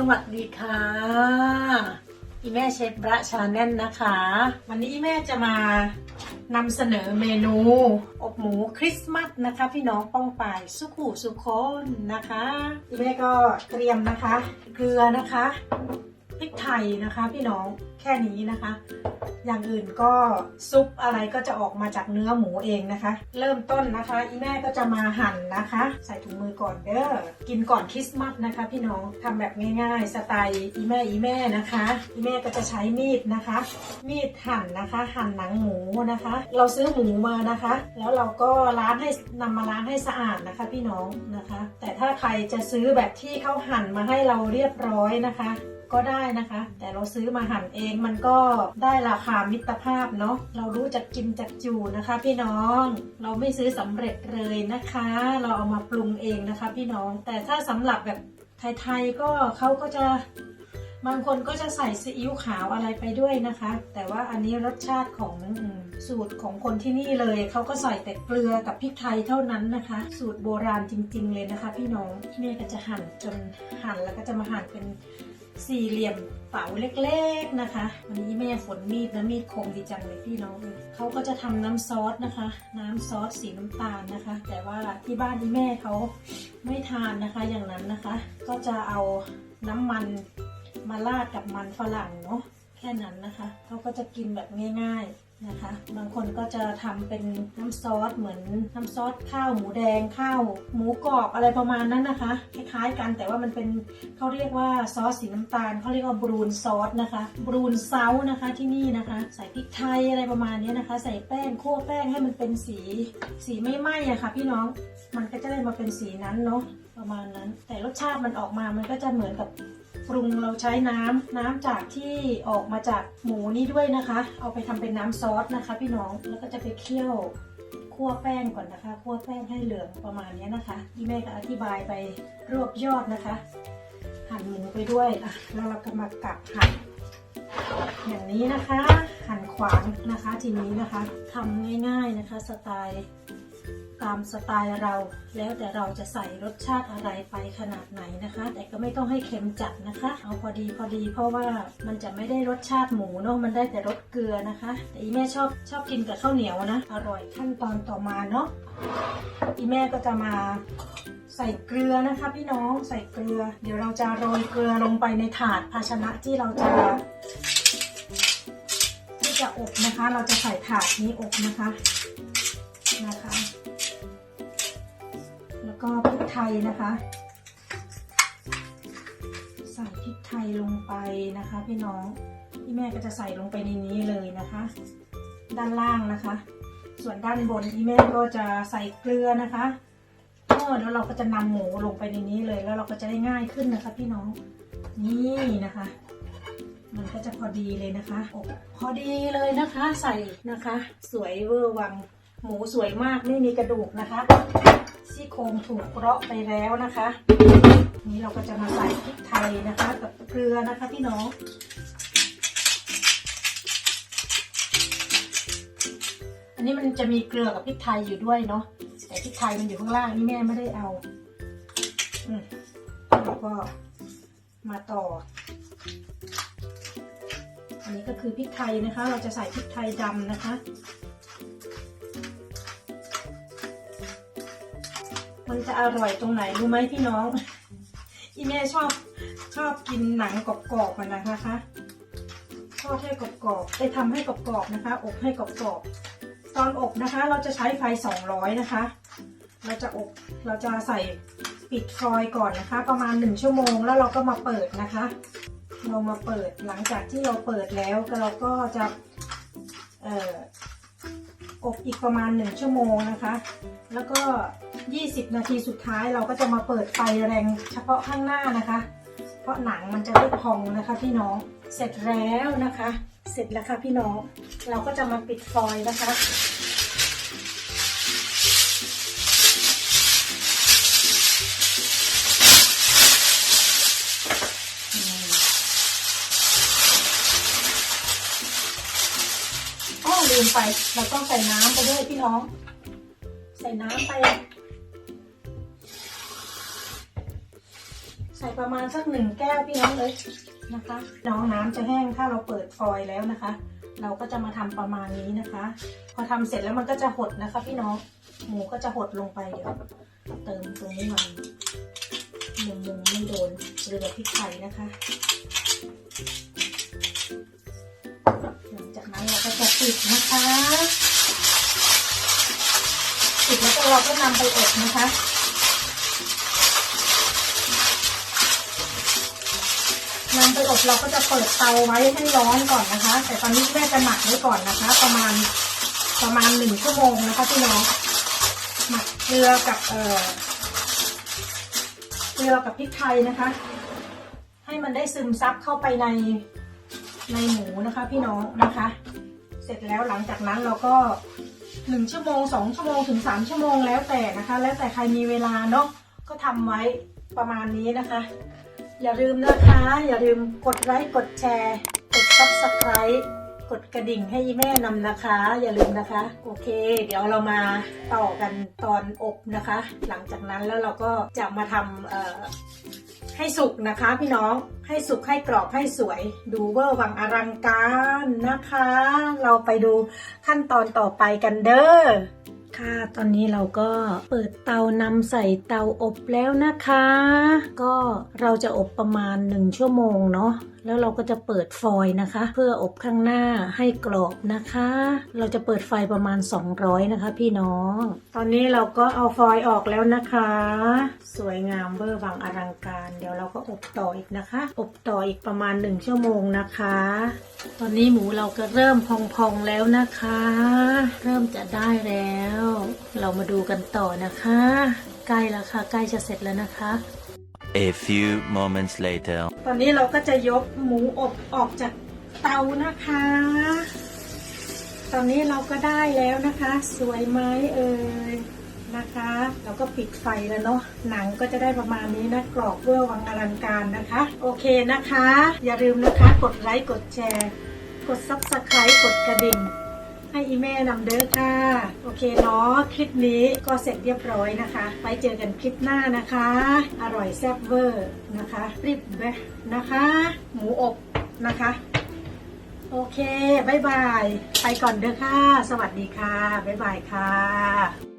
สวัสดีค่ะอีแม่เชฟประชาแน่นะคะ วันนี้อีแม่จะมานำเสนอเมนู อบหมูคริสต์มาสนะคะ พี่น้องป้องปายสุขุสุขคนนะคะอีแม่ก็เตรียมนะคะ เกลือนะคะ พริกไทยนะคะ พี่น้องแค่นี้นะคะ อย่างอื่นก็ซุปอะไรก็จะออกมาจากเนื้อหมูเองนะคะ เริ่มต้นนะคะอีแม่ก็จะมาหั่นนะคะ ใส่ถุงมือก่อนเด้อกินก่อนคริสต์มาสนะคะ พี่น้องทำแบบง่ายๆ สไตล์อีแม่อีแม่นะคะอีแม่ก็จะใช้มีดนะคะ มีดหั่นนะคะ หั่นหนังหมูนะคะ เราซื้อหมูมานะคะ แล้วเราก็ล้างให้นำมาล้างให้สะอาดนะคะ พี่น้องนะคะ แต่ถ้าใครจะซื้อแบบที่เขาหั่นมาให้เราเรียบร้อยนะคะ ก็ได้นะคะ แต่เราซื้อมาหั่นเองมันก็ได้ราคามิตรภาพเนาะเรารู้จักกินจักจูนะคะ พี่น้องเราไม่ซื้อสำเร็จเลยนะคะ เราเอามาปรุงเองนะคะ พี่น้องแต่ถ้าสำหรับแบบไทยๆก็เขาก็จะบางคนก็จะใส่ซีอิ๊วขาวอะไรไปด้วยนะคะ แต่ว่าอันนี้รสชาติของสูตรของคนที่นี่เลย เขาก็ใส่แต่เกลือกับพริกไทยเท่านั้นนะคะ สูตรโบราณจริง ๆ เลยนะคะ พี่น้องแม่ก็จะหั่นจนหั่นแล้วก็จะมาหั่นเป็น สี่เหลี่ยมเป๋าเล็กๆนะคะ วันนี้แม่ฝนมีดนะมีดคมดีจังเลยพี่น้องเขาก็จะทำน้ำซอสนะคะ น้ำซอสสีน้ำตาลนะคะ แต่ว่าที่บ้านที่แม่เขาไม่ทานนะคะอย่างนั้นนะคะ ก็จะเอาน้ำมันมาราดกับมันฝรั่งเนาะแค่นั้นนะคะเขาก็จะกินแบบง่าย ๆ นะคะ บางคนก็จะทำเป็นน้ำซอสเหมือนน้ำซอสข้าวหมูแดงข้าวหมูกรอบอะไรประมาณนั้นนะคะ คล้ายๆกันแต่ว่ามันเป็นเขาเรียกว่าซอสสีน้ำตาลเขาเรียกว่าบรูนซอสนะคะ บรูนเซานะคะที่นี่นะคะ ใส่พริกไทยอะไรประมาณนี้นะคะ ใส่แป้งคั่วแป้งให้มันเป็นสีสีไม่ไหม้อะค่ะ พี่น้องมันก็จะได้มาเป็นสีนั้นเนาะประมาณนั้น แต่รสชาติมันออกมามันก็จะเหมือนกับ ปรุงเราใช้น้ำน้ำจากที่ออกมาจากหมูนี่ด้วยนะคะ เอาไปทำเป็นน้ำซอสนะคะ พี่น้องแล้วก็จะไปเคี่ยวคั่วแป้งก่อนนะคะคั่วแป้งให้เหลืองประมาณนี้นะคะที่แม่ก็อธิบายไปรวบยอดนะคะ หั่นหมูไปด้วยอะแล้วเราก็มากัดหั่นอย่างนี้นะคะ หั่นขวางนะคะทีนี้นะคะทำง่าย ๆนะคะ สไตล์ ตามสไตล์เรา แล้วแต่เราจะใส่รสชาติอะไรไปขนาดไหนนะคะ แต่ก็ไม่ต้องให้เค็มจัดนะคะ เอาพอดีพอดี เพราะว่ามันจะไม่ได้รสชาติหมูเนาะมันได้แต่รสเกลือนะคะ แต่อีแม่ชอบชอบกินกับข้าวเหนียวนะ อร่อยขั้นตอนต่อมาเนาะอีแม่ก็จะมาใส่เกลือนะคะพี่น้องใส่เกลือ เดี๋ยวเราจะโรยเกลือลงไปในถาดภาชนะที่เราจะที่จะอบนะคะ เราจะใส่ถาดนี้อบนะคะนะคะ ไทยนะคะ ใส่พริกไทยลงไปนะคะ พี่น้องพี่แม่ก็จะใส่ลงไปในนี้เลยนะคะ ด้านล่างนะคะ ส่วนด้านบนพี่แม่ก็จะใส่เกลือนะคะเออแล้วเราก็จะนำหมูลงไปในนี้เลยแล้วเราก็จะได้ง่ายขึ้นนะคะ พี่น้องนี่นะคะ มันก็จะพอดีเลยนะคะอบพอดีเลยนะคะ ใส่นะคะ สวยเวอร์วัง หมูสวยมากไม่มีกระดูกนะคะซี่โครงถูกเปราะไปแล้วนะคะนี่เราก็จะมาใส่พริกไทยนะคะกับเกลือนะคะพี่น้องอันนี้มันจะมีเกลือกับพริกไทยอยู่ด้วยเนาะแต่พริกไทยมันอยู่ข้างล่างนี่แม่ไม่ได้เอาอืมแล้วก็มาต่อ อันนี้ก็คือพริกไทยนะคะ เราจะใส่พริกไทยดำนะคะ มันจะอร่อยตรงไหนรู้ไหมพี่น้อง อีแม่ชอบชอบกินหนังกรอบๆมันนะคะทอดให้กรอบๆได้ทำให้กรอบๆนะคะ อบให้กรอบๆตอนอบนะคะ เราจะใช้ไฟ 200 นะคะ เราจะอบเราจะใส่ปิดฟอยก่อนนะคะ ประมาณ 1 ชั่วโมงแล้วเราก็มาเปิดนะคะ เรามาเปิดหลังจากที่เราเปิดแล้วเราก็จะเอ่ออบอีกประมาณ 1 ชั่วโมงนะคะ แล้วก็ 20 นาทีสุดท้ายเราก็จะมาเปิดไฟแรงเฉพาะข้างหน้านะคะ เพราะหนังมันจะไม่พองนะคะพี่น้อง เสร็จแล้วนะคะ เสร็จแล้วค่ะพี่น้อง เราก็จะมาปิดฟอยล์นะคะอ้อลืมไปเราต้องใส่น้ำไปด้วยพี่น้อง ใส่น้ำไป ใส่ประมาณสักหนึ่งแก้วพี่น้องเลยนะคะ น้องน้ำจะแห้งถ้าเราเปิดฟอยล์แล้วนะคะ เราก็จะมาทำประมาณนี้นะคะ พอทำเสร็จแล้วมันก็จะหดนะคะ พี่น้องหมูก็จะหดลงไปเดี๋ยวเติมตรงนี้มันมุมมุมไม่โดนเรือพริกไทยนะคะหลังจากนั้นเราก็จะปิดนะคะปิดแล้วก็เราก็นำไปอบนะคะ นำไปอบเราก็จะเปิดเตาไว้ให้ร้อนก่อนนะคะ แต่ตอนนี้แม่จะหมักไว้ก่อนนะคะ ประมาณประมาณหนึ่งชั่วโมงนะคะพี่น้องหมักเกลือกับเอ่อเกลือกับพริกไทยนะคะ ให้มันได้ซึมซับเข้าไปในในหมูนะคะ พี่น้องนะคะ เสร็จแล้วหลังจากนั้นเราก็หนึ่งชั่วโมงสองชั่วโมงถึงสามชั่วโมงแล้วแต่นะคะ แล้วแต่ใครมีเวลาเนาะก็ทำไว้ประมาณนี้นะคะ อย่าลืมนะคะ อย่าลืมกดไลค์กดแชร์ กด subscribe กดกระดิ่งให้แม่นำนะคะ อย่าลืมนะคะ โอเค เดี๋ยวเรามาต่อกันตอนอบนะคะ หลังจากนั้นแล้วเราก็จะมาทำให้สุกนะคะ พี่น้องให้สุกให้กรอบให้สวย ดูเวอร์วังอลังการนะคะ เราไปดูขั้นตอนต่อไปกันเด้อ ค่ะ ตอนนี้เราก็เปิดเตานำใส่เตาอบแล้วนะคะ ก็เราจะอบประมาณ 1 ชั่วโมงเนาะ แล้วเราก็จะเปิดฟอยล์นะคะ เพื่ออบข้างหน้าให้กรอบนะคะ เราจะเปิดไฟประมาณ 200 นะคะ พี่น้อง ตอนนี้เราก็เอาฟอยล์ออกแล้วนะคะ สวยงามเบอร์วังอลังการ เดี๋ยวเราก็อบต่ออีกนะคะ อบต่ออีกประมาณ 1 ชั่วโมงนะคะ ตอนนี้หมูเราก็เริ่มพองๆแล้วนะคะ เริ่มจะได้แล้ว เรามาดูกันต่อนะคะ ใกล้แล้วค่ะ ใกล้จะเสร็จแล้วนะคะ A few moments later. ตอนนี้เราก็จะยกหมูอบออกจากเตานะคะ ตอนนี้เราก็ได้แล้วนะคะ สวยไหมเอ่ยนะคะ เราก็ปิดไฟแล้วเนาะ หนังก็จะได้ประมาณนี้นะ กรอบเวอร์วังอลังการนะคะ โอเคนะคะ อย่าลืมนะคะ กดไลค์ กดแชร์ กด subscribe กดกระดิ่ง ให้อีแม่นำเด้อค่ะ โอเคเนาะคลิปนี้ก็เสร็จเรียบร้อยนะคะ ไปเจอกันคลิปหน้านะคะ อร่อยแซ่บเวอร์นะคะรีบแบนะคะ หมูอบนะคะ โอเคบายบาย ไปก่อนเด้อค่ะ สวัสดีค่ะบ๊ายบายค่ะ